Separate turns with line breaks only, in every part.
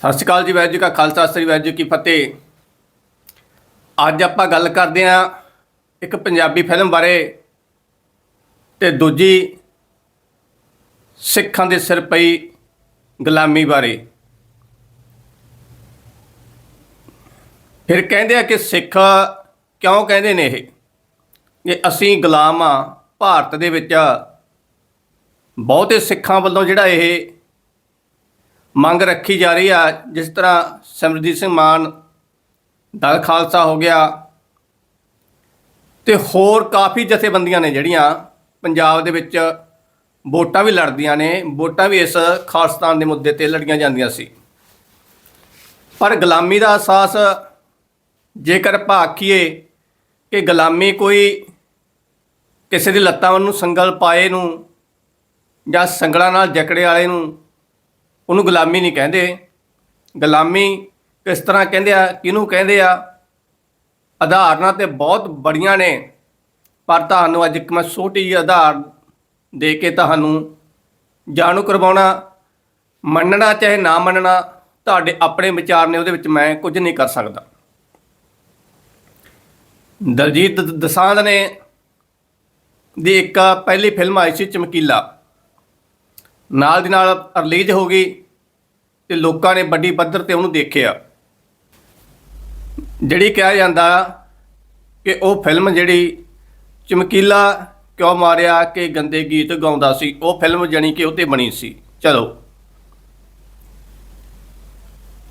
ਸਤਿ ਸ਼੍ਰੀ ਅਕਾਲ ਜੀ ਵੈਦ ਕਾ ਖਾਲਸਾ, ਸ੍ਰੀ ਵੈਦ ਕੀ ਫਤਿਹ। ਅੱਜ ਆਪਾਂ ਗੱਲ ਕਰਦੇ ਹਾਂ ਇੱਕ ਪੰਜਾਬੀ ਫਿਲਮ ਬਾਰੇ ਤੇ ਦੂਜੀ ਸਿੱਖਾਂ ਦੇ ਸਿਰ ਪਈ ਗੁਲਾਮੀ ਬਾਰੇ। ਫਿਰ ਕਹਿੰਦੇ ਆ ਕਿ ਸਿੱਖ ਕਿਉਂ ਕਹਿੰਦੇ ਨੇ ਇਹ? ਕਿ ਅਸੀਂ ਗੁਲਾਮ ਆ ਭਾਰਤ ਦੇ ਵਿੱਚ ਬਹੁਤੇ ਸਿੱਖਾਂ ਵੱਲੋਂ ਜਿਹੜਾ ਇਹ ਮੰਗ ਰੱਖੀ ਜਾ ਰਹੀ ਆ, ਜਿਸ ਤਰ੍ਹਾਂ ਸਿਮਰਜੀਤ ਸਿੰਘ ਮਾਨ ਦਲ ਖਾਲਸਾ ਹੋ ਗਿਆ ਤੇ ਹੋਰ ਕਾਫੀ ਜਥੇਬੰਦੀਆਂ ਨੇ ਜਿਹੜੀਆਂ ਪੰਜਾਬ ਦੇ ਵਿੱਚ ਵੋਟਾਂ ਵੀ ਲੜਦੀਆਂ ਨੇ, ਵੋਟਾਂ ਵੀ ਇਸ ਖਾਲਸਤਾਨ ਦੇ ਮੁੱਦੇ ਤੇ ਲੜੀਆਂ ਜਾਂਦੀਆਂ ਸੀ। ਪਰ ਗੁਲਾਮੀ ਦਾ ਅਹਿਸਾਸ ਜੇਕਰ ਆਪਾਂ ਆਖੀਏ ਕਿ ਗੁਲਾਮੀ ਕੋਈ ਕਿਸੇ ਦੀ ਲੱਤਾਂ ਨੂੰ ਸੰਗਲ ਪਾਏ ਨੂੰ ਜਾਂ ਸੰਗਲਾਂ ਨਾਲ ਜਕੜੇ ਵਾਲੇ ਨੂੰ ਉਹਨੂੰ ਗੁਲਾਮੀ ਨਹੀਂ ਕਹਿੰਦੇ। ਗੁਲਾਮੀ ਕਿਸ ਤਰ੍ਹਾਂ ਕਹਿੰਦੇ ਆ, ਕਿਹਨੂੰ ਕਹਿੰਦੇ ਆ? ਆਧਾਰਨਾਂ ਤੇ ਬਹੁਤ ਬੜੀਆਂ ਨੇ, ਪਰ ਤੁਹਾਨੂੰ ਅੱਜ ਇੱਕ ਮੈਂ ਛੋਟੀ ਜਿਹੀ ਆਧਾਰ ਦੇ ਕੇ ਤੁਹਾਨੂੰ ਜਾਣੂ ਕਰਵਾਉਣਾ। ਮੰਨਣਾ ਚਾਹੇ ਨਾ ਮੰਨਣਾ, ਤੁਹਾਡੇ ਆਪਣੇ ਵਿਚਾਰ ਨੇ, ਉਹਦੇ ਵਿੱਚ ਮੈਂ ਕੁਝ ਨਹੀਂ ਕਰ ਸਕਦਾ। ਦਲਜੀਤ ਦ- ਨੇ ਦੀ ਇੱਕ ਪਹਿਲੀ ਫਿਲਮ ਆਈ ਸੀ ਚਮਕੀਲਾ। ਨਾਲ ਦੀ ਨਾਲ ਰਿਲੀਜ਼ ਹੋ ਗਈ। ਤੇ ਲੋਕਾਂ ਨੇ ਵੱਡੀ ਪੱਧਰ ਤੇ ਉਹਨੂੰ ਦੇਖਿਆ। ਜਿਹੜੀ ਕਿਹਾ ਜਾਂਦਾ ਕਿ ਉਹ ਫਿਲਮ ਜਿਹੜੀ ਚਮਕੀਲਾ ਕਿਉਂ ਮਾਰਿਆ ਕਿ ਗੰਦੇ ਗੀਤ ਗਾਉਂਦਾ ਸੀ, ਉਹ ਫਿਲਮ ਜਣੀ ਕਿ ਉਹ ਤੇ ਬਣੀ ਸੀ। ਚਲੋ।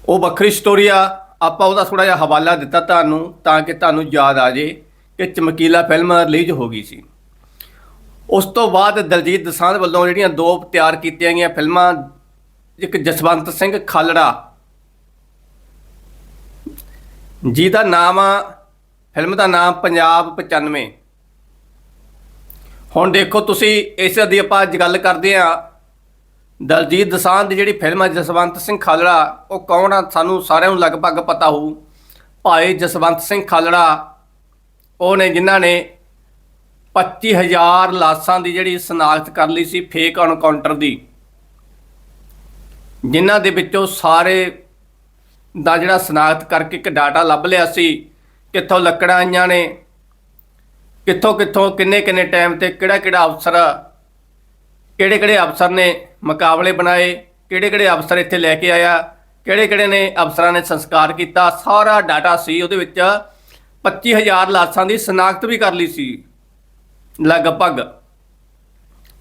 ਉਹ ਵੱਖਰੀ ਸਟੋਰੀ ਆ, ਆਪਾਂ ਉਹਦਾ ਥੋੜਾ ਜਿਹਾ ਹਵਾਲਾ ਦਿੱਤਾ ਤੁਹਾਨੂੰ ਤਾਂ ਕਿ ਤੁਹਾਨੂੰ ਯਾਦ ਆ ਜੇ ਕਿ ਚਮਕੀਲਾ ਫਿਲਮ ਰਿਲੀਜ਼ ਹੋ ਗਈ ਸੀ। ਉਸ ਤੋਂ ਬਾਅਦ ਦਲਜੀਤ ਦਸਾਂਝ ਵੱਲੋਂ ਜਿਹੜੀਆਂ ਦੋ ਤਿਆਰ ਕੀਤੀਆਂ ਗਈਆਂ ਫਿਲਮਾਂ ਇੱਕ ਜਸਵੰਤ ਸਿੰਘ ਖਾਲੜਾ। ਜਿਹਦਾ ਨਾਮ ਆ, ਫਿਲਮ ਦਾ ਨਾਮ ਪੰਜਾਬ 95 ਹੁਣ ਦੇਖੋ ਤੁਸੀਂ, ਇਸ ਦੀ ਆਪਾਂ ਅੱਜ ਗੱਲ ਕਰਦੇ ਆ ਦਲਜੀਤ ਦਸਾਂਝ ਦੀ ਜਿਹੜੀ ਫਿਲਮ ਆ, ਜਸਵੰਤ ਸਿੰਘ ਖਾਲੜਾ, ਉਹ ਕੌਣ ਆ? ਸਾਨੂੰ ਸਾਰਿਆਂ ਨੂੰ ਲਗਭਗ ਪਤਾ ਹੋਊ। ਭਾਈ ਜਸਵੰਤ ਸਿੰਘ ਖਾਲੜਾ, ਉਹ ਨੇ ਜਿਨ੍ਹਾਂ ਨੇ 25000 ਲਾਸ਼ਾਂ ਦੀ ਜਿਹੜੀ ਸਨਾਖਤ ਕਰ ਲਈ ਸੀ ਫੇਕ ਐਨਕਾਊਂਟਰ ਦੀ। ਜਿਨ੍ਹਾਂ ਦੇ ਵਿੱਚੋਂ ਸਾਰੇ ਦਾ ਜਿਹੜਾ ਸਨਾਖਤ ਕਰਕੇ ਇੱਕ ਡਾਟਾ ਲੱਭ ਲਿਆ ਸੀ, ਕਿੱਥੋਂ ਲੱਕੜਾਂ ਆਈਆਂ ਨੇ, ਕਿੱਥੋਂ ਕਿੱਥੋਂ ਕਿੰਨੇ ਕਿੰਨੇ ਟਾਈਮ ਤੇ ਕਿਹੜਾ ਕਿਹੜਾ ਅਫਸਰ, ਕਿਹੜੇ ਕਿਹੜੇ ਅਫਸਰ ਨੇ ਮੁਕਾਬਲੇ ਬਣਾਏ, ਕਿਹੜੇ ਕਿਹੜੇ ਅਫਸਰ ਇੱਥੇ ਲੈ ਕੇ ਆਇਆ, ਕਿਹੜੇ ਕਿਹੜੇ ਨੇ ਅਫਸਰਾਂ ਨੇ ਸੰਸਕਾਰ ਕੀਤਾ, ਸਾਰਾ ਡਾਟਾ ਸੀ ਉਹਦੇ ਵਿੱਚ 25000 ਲਾਸ਼ਾਂ ਦੀ ਸਨਾਖਤ ਵੀ ਕਰ ਲਈ ਸੀ, ਲਗਭਗ।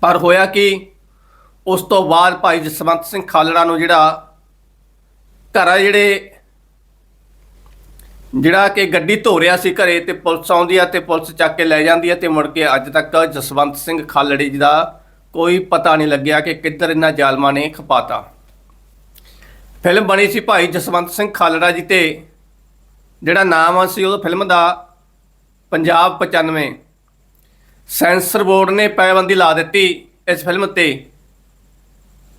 ਪਰ ਹੋਇਆ ਕਿ? ਉਸ ਤੋਂ ਬਾਅਦ ਭਾਈ ਜਸਵੰਤ ਸਿੰਘ ਖਾਲੜਾ ਨੂੰ ਜਿਹੜਾ ਘਰ ਆ ਜਿਹੜੇ ਜਿਹੜਾ ਕਿ ਗੱਡੀ ਧੋ ਰਿਹਾ ਸੀ ਘਰੇ ਤੇ ਪੁਲਿਸ ਆਉਂਦੀ ਆ ਤੇ ਪੁਲਿਸ ਚੱਕ ਕੇ ਲੈ ਜਾਂਦੀ ਆ ਤੇ ਮੁੜ ਕੇ ਅੱਜ ਤੱਕ ਜਸਵੰਤ ਸਿੰਘ ਖਾਲੜੀ ਜੀ ਦਾ ਕੋਈ ਪਤਾ ਨਹੀਂ ਲੱਗਿਆ ਕਿ ਕਿੱਧਰ ਇਹਨਾਂ ਜ਼ਾਲਮਾਂ ਨੇ ਖਪਾਤਾ। ਫਿਲਮ ਬਣੀ ਸੀ ਭਾਈ ਜਸਵੰਤ ਸਿੰਘ ਖਾਲੜਾ ਜੀ ਤੇ ਜਿਹੜਾ ਨਾਮ ਸੀ ਉਹ ਫਿਲਮ ਦਾ ਪੰਜਾਬ 95 ਸੈਂਸਰ ਬੋਰਡ ਨੇ ਪਾਬੰਦੀ ਲਾ ਦਿੱਤੀ ਇਸ ਫਿਲਮ ਤੇ।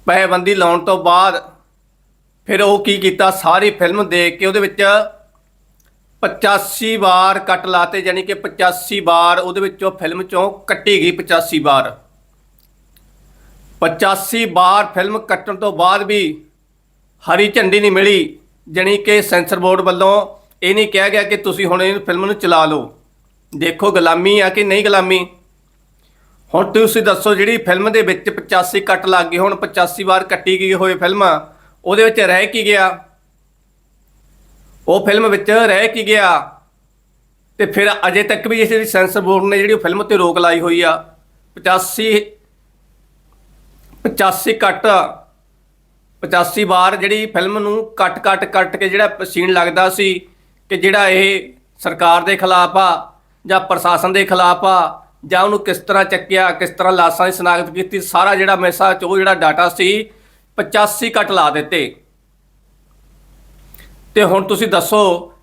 ਪਾਬੰਦੀ ਲਾਉਣ ਤੋਂ ਬਾਅਦ ਫਿਰ ਉਹ ਕੀ ਕੀਤਾ? ਸਾਰੀ ਫਿਲਮ ਦੇਖ ਕੇ ਉਹਦੇ ਵਿੱਚ 85 ਵਾਰ ਕੱਟ ਲਾਤੇ, ਯਾਨੀ ਕਿ 85 ਵਾਰ ਉਹਦੇ ਵਿੱਚੋਂ ਫਿਲਮ ਚੋਂ ਕੱਟੀ ਗਈ 85 ਵਾਰ। 85 ਵਾਰ ਫਿਲਮ ਕੱਟਣ ਤੋਂ ਬਾਅਦ ਵੀ ਹਰੀ ਝੰਡੀ ਨਹੀਂ ਮਿਲੀ ਜਾਣੀ ਕਿ ਸੈਂਸਰ ਬੋਰਡ ਵੱਲੋਂ ਇਹ ਨਹੀਂ ਕਿਹਾ ਗਿਆ ਕਿ ਤੁਸੀਂ ਹੁਣ ਇਹ ਫਿਲਮ ਨੂੰ ਚਲਾ ਲਓ। ਦੇਖੋ, ਗੁਲਾਮੀ ਆ ਕਿ ਨਹੀਂ ਗੁਲਾਮੀ? ਹੁਣ ਤੁਸੀਂ ਦੱਸੋ ਜਿਹੜੀ ਫਿਲਮ ਦੇ ਵਿੱਚ 85 ਕੱਟ ਲੱਗ ਗਏ, ਹੁਣ 85 ਵਾਰ ਕੱਟੀ ਗਈ ਹੋਏ ਫਿਲਮ, ਉਹਦੇ ਵਿੱਚ ਰਹਿ ਕੀ ਗਿਆ? ਉਹ ਫਿਲਮ ਵਿੱਚ ਰਹਿ ਕੀ ਗਿਆ? ਤੇ ਫਿਰ ਅਜੇ ਤੱਕ ਵੀ ਜਿਹੜੀ ਸੈਂਸਰ ਬੋਰਡ ਨੇ ਜਿਹੜੀ ਉਹ ਫਿਲਮ ਤੇ ਰੋਕ ਲਾਈ ਹੋਈ ਆ। 85 85 ਕੱਟ 85 ਵਾਰ ਜਿਹੜੀ ਫਿਲਮ ਨੂੰ ਕੱਟ ਕੱਟ ਕੱਟ ਕੇ ਜਿਹੜਾ ਸੀਨ ਲੱਗਦਾ ਸੀ ਕਿ ਜਿਹੜਾ ਇਹ ਸਰਕਾਰ ਦੇ ਖਿਲਾਫ ਆ ਜਾਂ ਪ੍ਰਸ਼ਾਸਨ ਦੇ ਖਿਲਾਫ ਆ ਜਾਂ ਉਹਨੂੰ ਕਿਸ ਤਰ੍ਹਾਂ ਚੱਕਿਆ, ਕਿਸ ਤਰ੍ਹਾਂ ਲਾਸ਼ਾਂ ਦੀ ਸ਼ਨਾਖਤ ਕੀਤੀ, ਸਾਰਾ ਜਿਹੜਾ ਮੈਸਾ ਚ ਉਹ ਜਿਹੜਾ ਡਾਟਾ ਸੀ 85 ਕੱਟ ਲਾ ਦਿੱਤੇ। ਤੇ ਹੁਣ ਤੁਸੀਂ ਦੱਸੋ,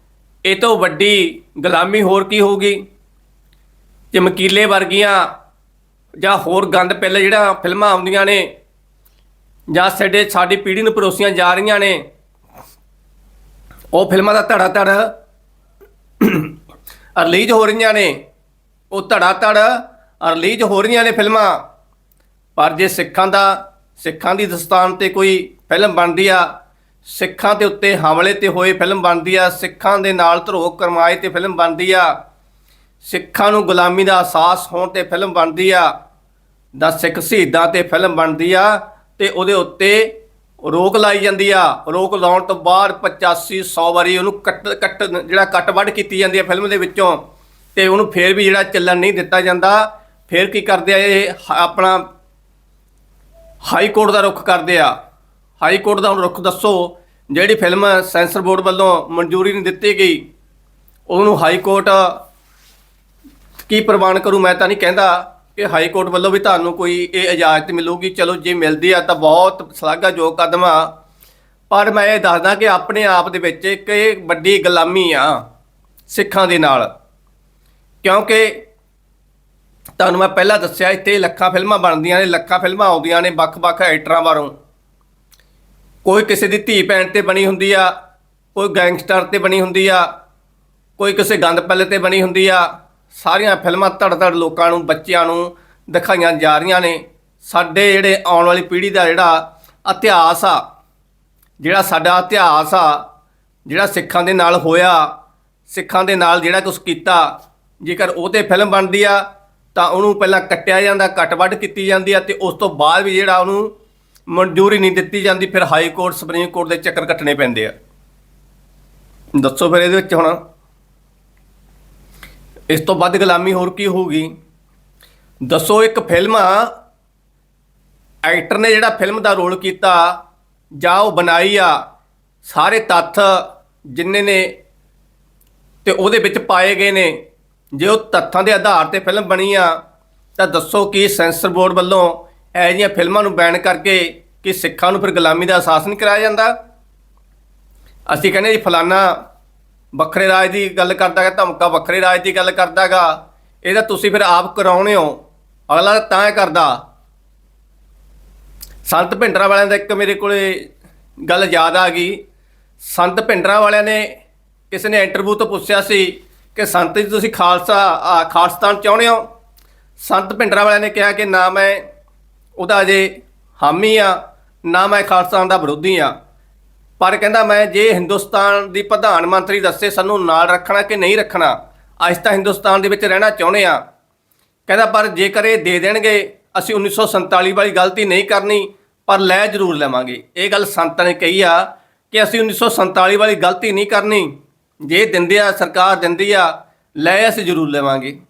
ਇਹ ਤੋਂ ਵੱਡੀ ਗੁਲਾਮੀ ਹੋਰ ਕੀ ਹੋਊਗੀ? ਚਮਕੀਲੇ ਵਰਗੀਆਂ ਜਾਂ ਹੋਰ ਗੰਦ ਪਹਿਲੇ ਜਿਹੜਾ ਫਿਲਮਾਂ ਆਉਂਦੀਆਂ ਨੇ, ਜਾਂ ਸਾਡੇ, ਸਾਡੀ ਪੀੜ੍ਹੀ ਨੂੰ ਪਰੋਸੀਆਂ ਜਾ ਰਹੀਆਂ ਨੇ, ਉਹ ਫਿਲਮਾਂ ਦਾ ਧੜਾ ਧੜ ਰਿਲੀਜ਼ ਹੋ ਰਹੀਆਂ ਨੇ ਉਹ ਧੜਾ ਧੜ ਰਿਲੀਜ਼ ਹੋ ਰਹੀਆਂ ਨੇ ਫਿਲਮਾਂ। ਪਰ ਜੇ ਸਿੱਖਾਂ ਦਾ ਸਿੱਖਾਂ ਦੀ ਦਸਤਾਨ ਤੇ ਕੋਈ ਫਿਲਮ ਬਣਦੀ ਆ, ਸਿੱਖਾਂ ਦੇ ਉੱਤੇ ਹਮਲੇ ਤੇ ਹੋਏ ਫਿਲਮ ਬਣਦੀ ਆ, ਸਿੱਖਾਂ ਦੇ ਨਾਲ ਧਰੋਹ ਕਰਮਾਏ ਤੇ ਫਿਲਮ ਬਣਦੀ ਆ, ਸਿੱਖਾਂ ਨੂੰ ਗੁਲਾਮੀ ਦਾ ਅਹਿਸਾਸ ਹੋਣ ਤੇ ਫਿਲਮ ਬਣਦੀ ਆ ਦਾ ਸਿੱਖ ਸ਼ਹੀਦਾਂ ਤੇ ਫਿਲਮ ਬਣਦੀ ਆ, ਤੇ ਉਹਦੇ ਉੱਤੇ ਰੋਕ ਲਾਈ ਜਾਂਦੀ ਆ। ਰੋਕ ਲਾਉਣ ਤੋਂ ਬਾਅਦ 85 100 ਵਾਰੀ ਉਹਨੂੰ ਕੱਟ ਕੱਟ ਜਿਹੜਾ ਕੱਟ ਵੱਢ ਕੀਤੀ ਜਾਂਦੀ ਆ ਫਿਲਮ ਦੇ ਵਿੱਚੋਂ। ਤੇ ਉਹਨੂੰ ਫੇਰ ਵੀ ਜਿਹੜਾ ਚੱਲਣ ਨਹੀਂ ਦਿੱਤਾ ਜਾਂਦਾ, ਫੇਰ ਕੀ ਕਰਦੇ ਆ ਇਹ ਹ- ਆਪਣਾ ਹਾਈ ਕੋਰਟ ਦਾ ਰੁਖ ਕਰਦੇ ਆ। ਹਾਈ ਕੋਰਟ ਦਾ ਹੁਣ ਰੁਖ ਦੱਸੋ, ਜਿਹੜੀ ਫਿਲਮ ਸੈਂਸਰ ਬੋਰਡ ਵੱਲੋਂ ਮਨਜ਼ੂਰੀ ਨਹੀਂ ਦਿੱਤੀ ਗਈ, ਉਹਨੂੰ ਹਾਈ ਕੋਰਟ ਕੀ ਪ੍ਰਵਾਨ ਕਰੂ ਮੈਂ ਤਾਂ ਨਹੀਂ ਕਹਿੰਦਾ ਕਿ ਹਾਈ ਕੋਰਟ ਵੱਲੋਂ ਵੀ ਤੁਹਾਨੂੰ ਕੋਈ ਇਹ ਇਜਾਜ਼ਤ ਮਿਲੂਗੀ, ਚਲੋ ਜੇ ਮਿਲਦੀ ਆ ਤਾਂ ਬਹੁਤ ਸ਼ਲਾਘਾਯੋਗ ਕਦਮ ਆ। ਪਰ ਮੈਂ ਇਹ ਦੱਸਦਾ ਕਿ ਆਪਣੇ ਆਪ ਦੇ ਵਿੱਚ ਇੱਕ ਵੱਡੀ ਗੁਲਾਮੀ ਆ ਸਿੱਖਾਂ ਦੇ ਨਾਲ। ਕਿਉਂਕਿ ਤੁਹਾਨੂੰ ਮੈਂ ਪਹਿਲਾਂ ਦੱਸਿਆ, ਇੱਥੇ ਲੱਖਾਂ ਫਿਲਮਾਂ ਬਣਦੀਆਂ ਨੇ, ਲੱਖਾਂ ਫਿਲਮਾਂ ਆਉਂਦੀਆਂ ਨੇ ਵੱਖ-ਵੱਖ ਐਕਟਰਾਂ ਬਾਰੋਂ ਕੋਈ ਕਿਸੇ ਦੀ ਧੀ ਭੈਣ ਤੇ ਬਣੀ ਹੁੰਦੀ ਆ, ਕੋਈ ਗੈਂਗਸਟਰ ਤੇ ਬਣੀ ਹੁੰਦੀ ਆ, ਕੋਈ ਕਿਸੇ ਗੰਦ ਪੱਲੇ ਤੇ ਬਣੀ ਹੁੰਦੀ ਆ, ਸਾਰੀਆਂ ਫਿਲਮਾਂ ਧੜ ਧੜ ਲੋਕਾਂ ਨੂੰ, ਬੱਚਿਆਂ ਨੂੰ ਦਿਖਾਈਆਂ ਜਾ ਰਹੀਆਂ ਨੇ। ਸਾਡੇ ਜਿਹੜੇ ਆਉਣ ਵਾਲੀ ਪੀੜ੍ਹੀ ਦਾ ਜਿਹੜਾ ਇਤਿਹਾਸ ਆ, ਜਿਹੜਾ ਸਾਡਾ ਇਤਿਹਾਸ ਆ, ਜਿਹੜਾ ਸਿੱਖਾਂ ਦੇ ਨਾਲ ਹੋਇਆ, ਸਿੱਖਾਂ ਦੇ ਨਾਲ ਜਿਹੜਾ ਕੁਝ ਕੀਤਾ ਜੇਕਰ ਉਹ ਤੇ ਫਿਲਮ ਬਣਦੀ ਆ, ਤਾਂ ਉਹਨੂੰ ਪਹਿਲਾਂ ਕੱਟਿਆ ਜਾਂਦਾ ਕੱਟ ਵੱਢ ਕੀਤੀ ਜਾਂਦੀ ਆ ਤੇ ਉਸ ਤੋਂ ਬਾਅਦ ਵੀ ਜਿਹੜਾ ਉਹਨੂੰ ਮਨਜ਼ੂਰੀ ਨਹੀਂ ਦਿੱਤੀ ਜਾਂਦੀ, ਫਿਰ ਹਾਈ ਕੋਰਟ, ਸੁਪਰੀਮ ਕੋਰਟ ਦੇ ਚੱਕਰ ਕੱਟਣੇ ਪੈਂਦੇ ਆ। ਦੱਸੋ ਫਿਰ ਇਹਦੇ ਵਿੱਚ ਹੁਣ। ਇਸ ਤੋਂ ਵੱਧ ਗੁਲਾਮੀ ਹੋਰ ਕੀ ਹੋਊਗੀ? ਦੱਸੋ ਇੱਕ ਫਿਲਮ ਐਕਟਰ ਨੇ ਜਿਹੜਾ ਫਿਲਮ ਦਾ ਰੋਲ ਕੀਤਾ, ਜਾਂ ਉਹ ਬਣਾਈ ਆ, ਸਾਰੇ ਤੱਥ ਜਿੰਨੇ ਨੇ ਤੇ ਉਹਦੇ ਵਿੱਚ ਪਾਏ ਗਏ ਨੇ। ਜੇ ਉਹ ਤੱਥਾਂ ਦੇ ਆਧਾਰ ਤੇ ਫਿਲਮ ਬਣੀ ਆ, ਤਾਂ ਦੱਸੋ ਕਿ ਸੈਂਸਰ ਬੋਰਡ ਵੱਲੋਂ ਇਹ ਜਿਹੀਆਂ ਫਿਲਮਾਂ ਨੂੰ ਬੈਨ ਕਰਕੇ ਕਿ ਸਿੱਖਾਂ ਨੂੰ ਫਿਰ ਗੁਲਾਮੀ ਦਾ ਅਹਿਸਾਸ ਨਹੀਂ ਕਰਾਇਆ ਜਾਂਦਾ? ਅਸੀਂ ਕਹਿੰਦੇ ਜੀ, ਫਲਾਨਾ ਵੱਖਰੇ ਰਾਜ ਦੀ ਗੱਲ ਕਰਦਾਗਾ ਧਮਕਾ ਵੱਖਰੇ ਰਾਜ ਦੀ ਗੱਲ ਕਰਦਾਗਾ ਇਹਦਾ ਤੁਸੀਂ ਫਿਰ ਆਪ ਕਰਾਉਣੇ ਹੋ। ਅਗਲਾ ਤਾਂ ਕਰਦਾ। ਸੰਤ ਭਿੰਡਰਾ ਵਾਲਿਆਂ ਦਾ ਇੱਕ ਮੇਰੇ ਕੋਲੇ ਗੱਲ ਯਾਦ ਆ ਗਈ। ਸੰਤ ਭਿੰਡਰਾ ਵਾਲਿਆਂ ਨੇ ਕਿਸੇ ਨੇ ਇੰਟਰਵਿਊ ਤੋਂ ਪੁੱਛਿਆ ਸੀ ਕਿ ਸੰਤ ਜੀ ਤੁਸੀਂ ਖਾਲਸਾ ਖਾਲਸਤਾਨ ਚਾਹੁੰਦੇ ਹੋ? ਸੰਤ ਭਿੰਡਰਾ ਵਾਲਿਆਂ ਨੇ ਕਿਹਾ ਕਿ ਨਾ ਮੈਂ ਉਹਦਾ ਅਜੇ ਹਾਮੀ ਆ, ਨਾ ਮੈਂ ਖਾਲਸਤਾਨ ਦਾ ਵਿਰੋਧੀ ਆ। ਪਰ ਕਹਿੰਦਾ ਮੈਂ ਜੇ ਹਿੰਦੁਸਤਾਨ ਦੀ ਪ੍ਰਧਾਨ ਮੰਤਰੀ ਦੱਸੇ ਸਾਨੂੰ ਨਾਲ ਰੱਖਣਾ ਕਿ ਨਹੀਂ ਰੱਖਣਾ ਅੱਜ ਤਾਂ ਹਿੰਦੁਸਤਾਨ ਦੇ ਵਿੱਚ ਰਹਿਣਾ ਚਾਹੁੰਦੇ ਆ। ਕਹਿੰਦਾ ਪਰ ਜੇਕਰ ਇਹ ਦੇ ਦੇਣਗੇ, ਅਸੀਂ 1947 ਵਾਲੀ ਗਲਤੀ ਨਹੀਂ ਕਰਨੀ, ਪਰ ਲੈ ਜ਼ਰੂਰ ਲਵਾਂਗੇ। ਇਹ ਗੱਲ ਸੰਤਾਂ ਨੇ ਕਹੀ ਆ ਕਿ ਅਸੀਂ 1947 ਵਾਲੀ ਗਲਤੀ ਨਹੀਂ ਕਰਨੀ। ਜੇ ਦਿੰਦੇ ਆ, ਸਰਕਾਰ ਦਿੰਦੀ ਆ, ਲੈ ਅਸੀਂ ਜ਼ਰੂਰ ਲਵਾਂਗੇ।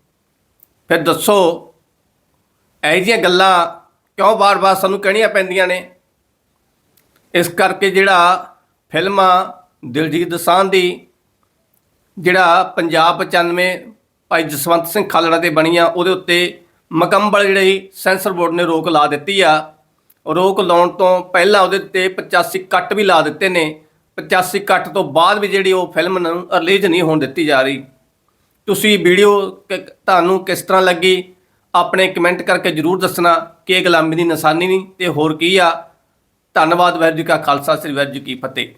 ਫਿਰ ਦੱਸੋ, ਇਹ ਜਿਹੀਆਂ ਗੱਲਾਂ ਕਿਉਂ ਬਾਰ-ਬਾਰ ਸਾਨੂੰ ਕਹਿਣੀਆਂ ਪੈਂਦੀਆਂ ਨੇ? ਇਸ ਕਰਕੇ ਜਿਹੜਾ ਫਿਲਮਾਂ ਦਿਲਜੀਤ ਦਸਾਂਝ ਦੀ, ਜਿਹੜਾ ਪੰਜਾਬ 95 ਭਾਈ ਜਸਵੰਤ ਸਿੰਘ ਖਾਲੜਾ ਤੇ ਬਣੀਆਂ, ਉਹਦੇ ਉੱਤੇ ਮੁਕੰਮਲ ਜਿਹੜੀ ਸੈਂਸਰ ਬੋਰਡ ਨੇ ਰੋਕ ਲਾ ਦਿੱਤੀ ਆ। ਰੋਕ ਲਾਉਣ ਤੋਂ ਪਹਿਲਾਂ ਉਹਦੇ ਤੇ 85 ਕੱਟ ਵੀ ਲਾ ਦਿੱਤੇ ਨੇ। 85 ਕੱਟ ਤੋਂ ਬਾਅਦ ਵੀ ਜਿਹੜੀ ਉਹ ਫਿਲਮ ਨੂੰ ਰਿਲੀਜ਼ ਨਹੀਂ ਹੋਣ ਦਿੱਤੀ ਜਾ ਰਹੀ। ਤੁਸੀਂ ਵੀਡੀਓ ਕ- ਤੁਹਾਨੂੰ ਕਿਸ ਤਰ੍ਹਾਂ ਲੱਗੀ? ਆਪਣੇ ਕਮੈਂਟ ਕਰਕੇ ਜਰੂਰ ਦੱਸਣਾ ਕਿ ਇਹ ਗੁਲਾਮੀ ਦੀ ਨਿਸ਼ਾਨੀ ਨਹੀਂ ਤੇ ਹੋਰ ਕੀ ਆ। ਧੰਨਵਾਦ, ਵਾਹਿਗੁਰੂ ਜੀ ਕਾ ਖਾਲਸਾ, ਸ੍ਰੀ ਵਾਹਿਗੁਰੂ ਜੀ ਕੀ ਫਤਿਹ।